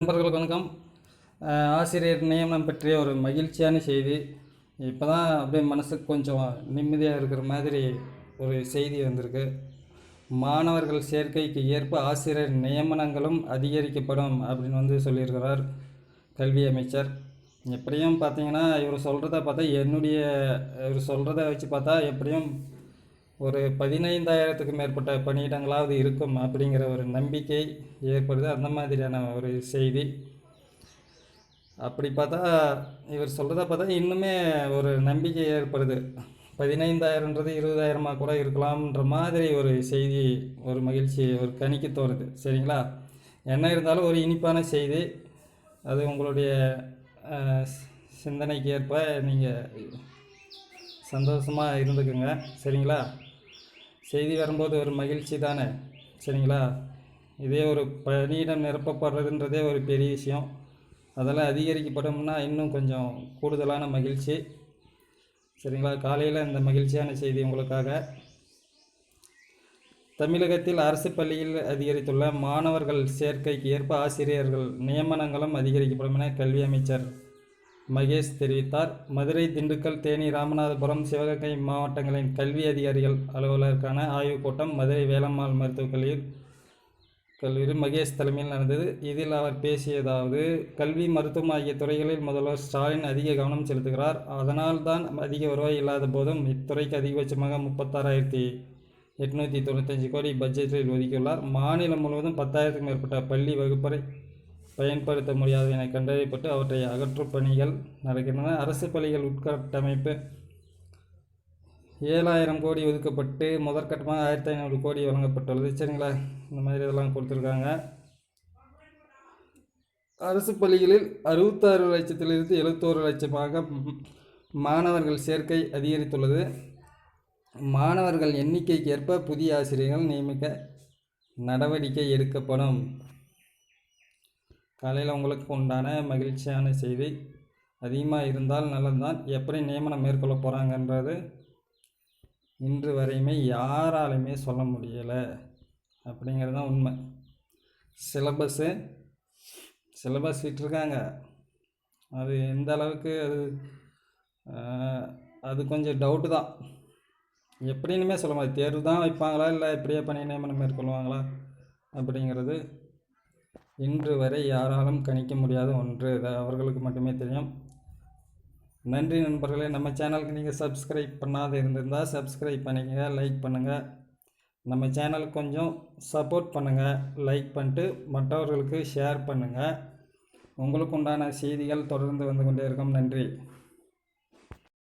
நண்பர்களுக்கு வணக்கம். ஆசிரியர் நியமனம் பற்றிய ஒரு மகிழ்ச்சியான செய்தி. இப்போ தான் அப்படியே மனசுக்கு கொஞ்சம் நிம்மதியாக இருக்கிற மாதிரி ஒரு செய்தி வந்திருக்கு. மாணவர்கள் சேர்க்கைக்கு ஏற்ப ஆசிரியர் நியமனங்களும் அதிகரிக்கப்படும் அப்படின்னு வந்து சொல்லியிருக்கிறார் கல்வி அமைச்சர். எப்படியும் பார்த்தீங்கன்னா இவர் சொல்கிறத பார்த்தா என்னுடைய இவர் சொல்கிறத வச்சு பார்த்தா எப்படியும் ஒரு பதினைந்தாயிரத்துக்கு மேற்பட்ட பணியிடங்களாவது இருக்கும் அப்படிங்கிற ஒரு நம்பிக்கை ஏற்படுது. அந்த மாதிரியான ஒரு செய்தி. அப்படி பார்த்தா இவர் சொல்கிறத பார்த்தா இன்னுமே ஒரு நம்பிக்கை ஏற்படுது. பதினைந்தாயிரன்றது இருபதாயிரமாக கூட இருக்கலாம்ன்ற மாதிரி ஒரு செய்தி ஒரு மகிழ்ச்சி ஒரு கணிக்கு தோணுது. சரிங்களா? என்ன இருந்தாலும் ஒரு இனிப்பான செய்தி. அது உங்களுடைய சிந்தனைக்கு ஏற்ப நீங்கள் சந்தோஷமாக இருந்துக்குங்க. சரிங்களா? செய்தி வரும்போது ஒரு மகிழ்ச்சி தானே? சரிங்களா? இதே ஒரு பணியிடம் நிரப்பப்படுறதுன்றதே ஒரு பெரிய விஷயம். அதெல்லாம் அதிகரிக்கப்படும்னா இன்னும் கொஞ்சம் கூடுதலான மகிழ்ச்சி. சரிங்களா? காலையில் இந்த மகிழ்ச்சியான செய்தி உங்களுக்காக. தமிழகத்தில் அரசு பள்ளியில் அதிகரித்துள்ள மாணவர்கள் சேர்க்கைக்கு ஏற்ப ஆசிரியர்கள் நியமனங்களும் அதிகரிக்கப்படும் என கல்வி அமைச்சர் மகேஷ் தெரிவித்தார். மதுரை திண்டுக்கல் தேனி ராமநாதபுரம் சிவகங்கை மாவட்டங்களின் கல்வி அதிகாரிகள் அலுவலருக்கான ஆய்வுக் கூட்டம் மதுரை வேலம்மாள் மருத்துவக் கல்லூரியில் கல்லூரி மகேஷ் தலைமையில் நடந்தது. இதில் அவர் பேசியதாவது கல்வி மருத்துவம் ஆகிய துறைகளில் முதல்வர் ஸ்டாலின் அதிக கவனம் செலுத்துகிறார். அதனால் தான் அதிக வருவாய் இல்லாத போதும் இத்துறைக்கு அதிகபட்சமாக முப்பத்தாறாயிரத்தி எட்நூற்றி தொண்ணூத்தஞ்சு கோடி பட்ஜெட்டில் ஒதுக்கியுள்ளார். மாநிலம் முழுவதும் பத்தாயிரத்துக்கும் மேற்பட்ட பள்ளி வகுப்பறை பயன்படுத்த முடியாது என கண்டறியப்பட்டு அவற்றை அகற்றும் பணிகள் நடக்கின்றன. அரசு பள்ளிகள் உட்கட்டமைப்பு ஏழாயிரம் கோடி ஒதுக்கப்பட்டு முதற்கட்டமாக ஆயிரத்தி ஐநூறு கோடி வழங்கப்பட்டுள்ளது. சரிங்களா? இந்த மாதிரி இதெல்லாம் கொடுத்துருக்காங்க. அரசு பள்ளிகளில் அறுபத்தாறு லட்சத்திலிருந்து எழுபத்தோரு லட்சமாக மாணவர்கள் சேர்க்கை அதிகரித்துள்ளது. மாணவர்கள் எண்ணிக்கைக்கு ஏற்ப புதிய ஆசிரியர்கள் நியமிக்க நடவடிக்கை எடுக்கப்படும். காலையில் உங்களுக்கு உண்டான மகிழ்ச்சியான செய்தி. அதிகமாக இருந்தால் நல்லதுதான். எப்படி நியமனம் மேற்கொள்ள போகிறாங்கன்றது இன்று வரையுமே யாராலையுமே சொல்ல முடியலை. அப்படிங்கிறது தான் உண்மை. சிலபஸ்ஸு சிலபஸ் விட்டுருக்காங்க. அது எந்த அளவுக்கு அது அது கொஞ்சம் டவுட்டு தான். எப்படின்னுமே சொல்ல முடியாது. தேர்வு தான் வைப்பாங்களா? இல்லை இப்படியே பணி நியமனம் மேற்கொள்வாங்களா? அப்படிங்கிறது இன்று வரை யாராலும் கணிக்க முடியாத ஒன்று. அது அவர்களுக்கு மட்டுமே தெரியும். நன்றி நண்பர்களே. நம்ம சேனலுக்கு நீங்கள் சப்ஸ்கிரைப் பண்ணாத இருந்திருந்தால் சப்ஸ்கிரைப் பண்ணிக்கங்க லைக் பண்ணுங்கள் நம்ம சேனலுக்கு கொஞ்சம் சப்போர்ட் பண்ணுங்கள் லைக் பண்ணிட்டு மற்றவர்களுக்கு ஷேர் பண்ணுங்கள் உங்களுக்கு உண்டான செய்திகள் தொடர்ந்து வந்து கொண்டே இருக்கும். நன்றி.